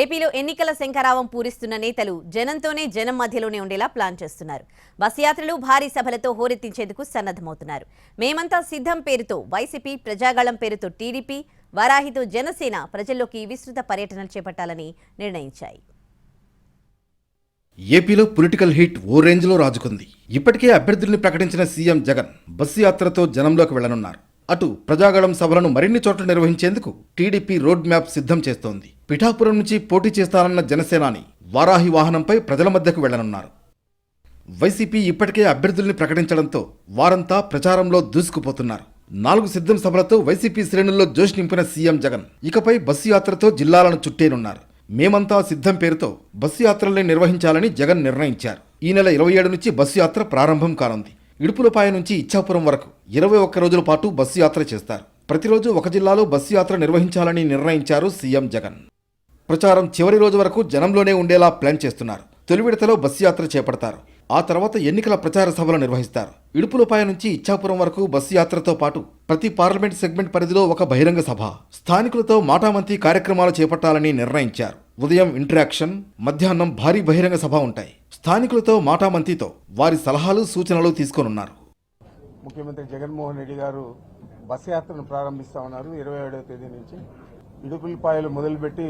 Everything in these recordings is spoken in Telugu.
ఏపీలో ఎన్నికల శంఖరావం పూరిస్తున్న నేతలు జనంతోనే జనం మధ్యలోనే ఉండేలా ప్లాన్ చేస్తున్నారు. బస్ యాత్రలు భారీ సభలతో హోరెత్తించేందుకు సన్నద్ధమవుతున్నారు. మేమంతా సిద్ధం పేరుతో వైసీపీ ప్రజాగళం పేరుతో టీడీపీ వరాహితో జనసేన ప్రజల్లోకి విస్తృత పర్యటనలు చేపట్టాలని నిర్ణయించాయి. ఏపీలో పొలిటికల్ హీట్ ఓ రేంజ్లో రాజుకుంది. ఇప్పటికే అభ్యర్థుల్ని ప్రకటించిన సీఎం జగన్ బస్సు యాత్రతో జనంలోకి వెళ్ళనున్నారు. అటు ప్రజాగళం సభలను మరిన్ని చోట్ల నిర్వహించేందుకు టీడీపీ రోడ్ మ్యాప్ సిద్ధం చేస్తోంది. పిఠాపురం నుంచి పోటీ చేస్తానన్న జనసేనాని వారాహి వాహనంపై ప్రజల మధ్యకు వెళ్ళనున్నారు. వైసీపీ ఇప్పటికే అభ్యర్థుల్ని ప్రకటించడంతో వారంతా ప్రచారంలో దూసుకుపోతున్నారు. నాలుగు సిద్ధం సభలతో వైసీపీ శ్రేణుల్లో జోష్ నింపిన సీఎం జగన్ ఇకపై బస్సు యాత్రతో జిల్లాలను చుట్టేనున్నారు. మేమంతా సిద్ధం పేరుతో బస్సు యాత్రల్ని నిర్వహించాలని జగన్ నిర్ణయించారు. ఈ నెల ఇరవై ఏడు నుంచి బస్సు యాత్ర ప్రారంభం కానుంది. ఇడుపులపాయ నుంచి ఇచ్చాపురం వరకు ఇరవై ఒక్క రోజుల పాటు బస్సు యాత్ర చేస్తారు. ప్రతిరోజు ఒక జిల్లాలో బస్సు యాత్ర నిర్వహించాలని నిర్ణయించారు సీఎం జగన్. ప్రచారం చివరి రోజు వరకు జనంలోనే ఉండేలా ప్లాన్ చేస్తున్నారు. తొలి విడతలో బస్సు యాత్ర చేపడతారు. ఆ తర్వాత ఎన్నికల ప్రచార సభలు నిర్వహిస్తారు. ఇడుపులపాయ నుంచి ఇచ్చాపురం వరకు బస్సు యాత్రతో పాటు ప్రతి పార్లమెంట్ సెగ్మెంట్ పరిధిలో ఒక బహిరంగ సభ. స్థానికులతో మాటామంతి కార్యక్రమాలు చేపట్టాలని నిర్ణయించారు. ఉదయం ఇంటరాక్షన్ మధ్యాహ్నం భారీ బహిరంగ సభ ఉంటాయి. స్థానికులతో మాటామంతితో వారి సలహాలు సూచనలు తీసుకోనున్నారు. ముఖ్యమంత్రి జగన్మోహన్ రెడ్డి గారు బస్సు యాత్రను ప్రారంభిస్తా ఉన్నారు. ఇరవై ఏడవ తేదీ నుంచి. ఇడుపులపాయలు మొదలుపెట్టి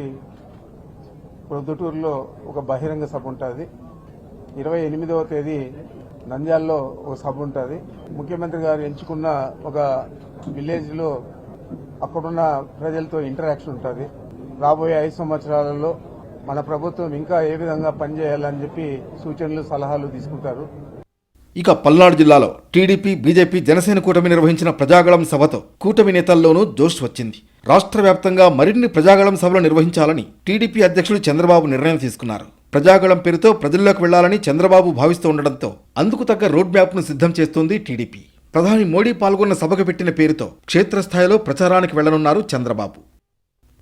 ప్రొద్దుటూరులో ఒక బహిరంగ సభ ఉంటుంది. ఇరవై ఎనిమిదవ తేదీ నంద్యాలలో ఒక సభ ఉంటుంది. ముఖ్యమంత్రి గారు ఎంచుకున్న ఒక విలేజ్లో అక్కడున్న ప్రజలతో ఇంటరాక్షన్ ఉంటుంది. రాబోయే ఐదు సంవత్సరాలలో మన ప్రభుత్వం ఇంకా ఏ విధంగా పనిచేయాలని చెప్పి సూచనలు సలహాలు తీసుకుంటారు. ఇక పల్నాడు జిల్లాలో టీడీపీ బీజేపీ జనసేన కూటమి నిర్వహించిన ప్రజాగళం సభతో కూటమి నేతల్లోనూ జోష్ వచ్చింది. రాష్ట్ర వ్యాప్తంగా మరిన్ని ప్రజాగళం సభలు నిర్వహించాలని టీడీపీ అధ్యక్షుడు చంద్రబాబు నిర్ణయం తీసుకున్నారు. ప్రజాగళం పేరుతో ప్రజల్లోకి వెళ్ళాలని చంద్రబాబు భావిస్తూ ఉండడంతో అందుకు తగ్గ రోడ్ మ్యాప్ను సిద్ధం చేస్తోంది టీడీపీ. ప్రధాని మోడీ పాల్గొన్న సభకు పెట్టిన పేరుతో క్షేత్రస్థాయిలో ప్రచారానికి వెళ్ళనున్నారు చంద్రబాబు.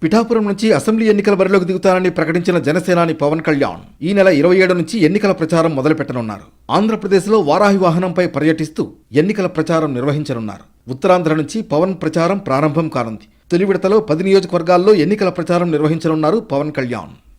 పిఠాపురం నుంచి అసెంబ్లీ ఎన్నికల బరిలోకి దిగుతానని ప్రకటించిన జనసేనాని పవన్ కళ్యాణ్ ఈ నెల ఇరవై ఏడు నుంచి ఎన్నికల ప్రచారం మొదలుపెట్టనున్నారు. ఆంధ్రప్రదేశ్లో వారాహి వాహనంపై పర్యటిస్తూ ఎన్నికల ప్రచారం నిర్వహించనున్నారు. ఉత్తరాంధ్ర నుంచి పవన్ ప్రచారం ప్రారంభం కానుంది. తొలి విడతలో పది నియోజకవర్గాల్లో ఎన్నికల ప్రచారం నిర్వహించనున్నారు పవన్ కళ్యాణ్.